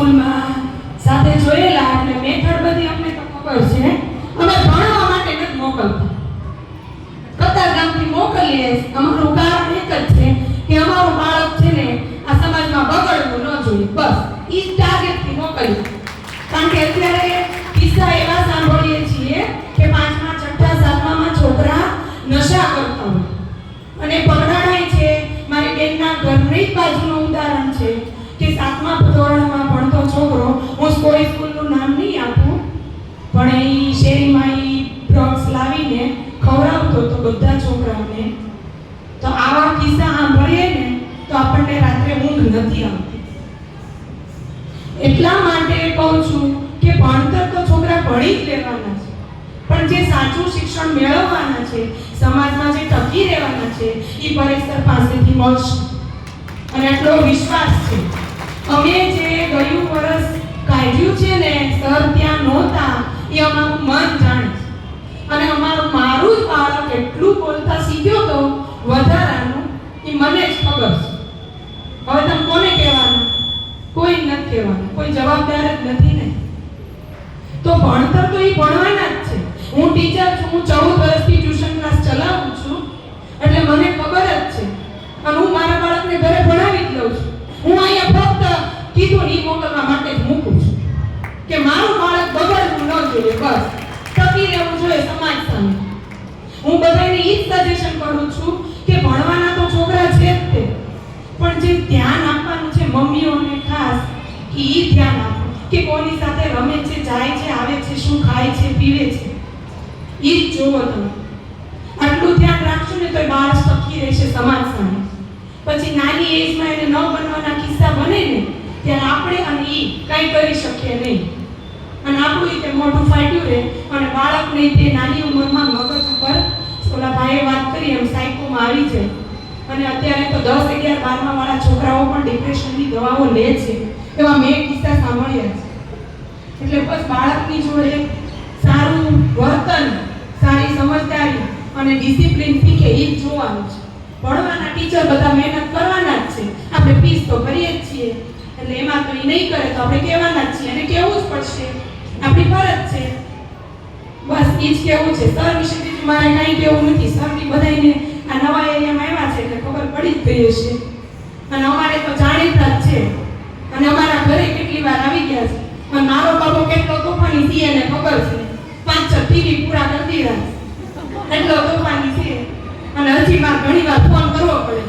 સ્કૂલમાં સાથે જોયેલા એટલે મેથડ બધી અમને તો ખબર છે અમે ભણવા માટે નથી મોકલતા. કતાર ગામથી મોકલીએ, અમારું કારણ એક જ છે કે અમારું બાળક છે ને આ સમાજમાં બગડવું ન જોઈએ, બસ એ ટાર્ગેટથી મોકલીએ. કારણ કે અત્યારે કિસ્સા એવા સાંભળીએ છીએ કે પાંચમા, છઠ્ઠા, સાતમામાં છોકરા નશા કરતા હોય. કોઈ સ્કૂલનું નામ નહીં આપું, પણ એ શેરીમાં એ ડ્રગ્સ લાવીને ખવડાવતો તો બધા છોકરાઓને. તો આવા કિસ્સા સાંભળીએ ને, તો આપણને રાત્રે ઊંઘ નથી આવતી. એટલા માટે કહું છું કે ભણતર તો છોકરા ભણી જ લેવાના છે, પણ જે સાચું શિક્ષણ મેળવવાના છે, સમાજમાં જે ટકી રહેવાના છે, એ પરેશ પાસેથી મળશે. અને આટલો વિશ્વાસ છે. અમે જે ગયું વર્ષ કાઢ્યું છે ને, સર ત્યાં નહોતા. એ અમારું મન જાણે છે. અને અમારું મારું જ બાળક એટલું બોલતા શીખ્યો તો, વધારાનું એ મને જ ખબર છે. હવે તમે કોને કહેવાનું? કોઈ નથી કહેવાનું. કોઈ જવાબદાર જ નથી ને. તો ભણતર તો એ ભણવાના જ છે. હું ટીચર છું, હું ચૌદ વર્ષથી ટ્યુશન ક્લાસ ચલાવું છું એટલે મને ખબર જ છે અને હું મારા બાળકને ઘરે ભણાવી જ લઉં છું હું અહીંયા ફક્ત કીધું ને ઈ મોકલવા માટે જ મૂકું છું કે મારું બાળક બગડવું ન જોઈએ બસ ટકી રહેવું જોઈએ સમાજ સામે હું બધાને એ જ સજેશન કરું છું કે ભણવાના તો છોકરા છે જ તે, પણ જે ધ્યાન આપવાનું છે મમ્મીઓને ખાસ કે એ ધ્યાન આપો કે કોની સાથે રમે છે, જાય છે, આવે છે, શું ખાય છે, પીવે છે. એ જ જોવો તમે. આટલું ધ્યાન રાખશો ને તો એ બાળક ટકી રહેશે સમાજ સામે. પછી નાની એજમાં એને ન બનવાના કિસ્સા બને ને, ત્યારે આપણે અને એ કાંઈ કરી શકીએ નહીં. અને આપણું રીતે મોઢું ફાટ્યું રહે અને બાળકને તે નાની ઉંમરમાં મગજ ઓલા ભાઈએ વાત કરી એમ સાયકોમાં આવી જાય અને અત્યારે તો દસ અગિયાર બારમાં વાળા છોકરાઓ પણ ડિપ્રેશનની દવાઓ લે છે. એવા મેં કિસ્સા સાંભળ્યા છે. એટલે બસ બાળકની જોડે સારું વર્તન, સારી સમજદારી અને ડિસિપ્લિન શીખે એ જ જોવાનું છે. ભણવાના ટીચર બધા મહેનત કરવાના જ છે. આપણે ફીસ તો કરીએ જ છીએ. એટલે એમાં તો એ નહીં કરે તો આપણે કહેવાના જ છીએ અને કહેવું જ પડશે. આપણી ફરજ છે. બસ એ જ કહેવું છે. સર વિશે મારે કાંઈ કેવું નથી. સરની બધાને આ નવા એરિયામાં આવ્યા છે એટલે ખબર પડી જ ગઈ હશે. અને અમારે તો જાણીતા જ છે. અને અમારા ઘરે કેટલી વાર આવી ગયા છે. અને મારો બાબો કેટલો તોફાની છે એને ખબર છે. પાંચ, છ ટીવી પૂરા કરતી રહ્યા એટલો તોફાની છે. અને હજી મારે ઘણી વાર ફોન કરવો પડે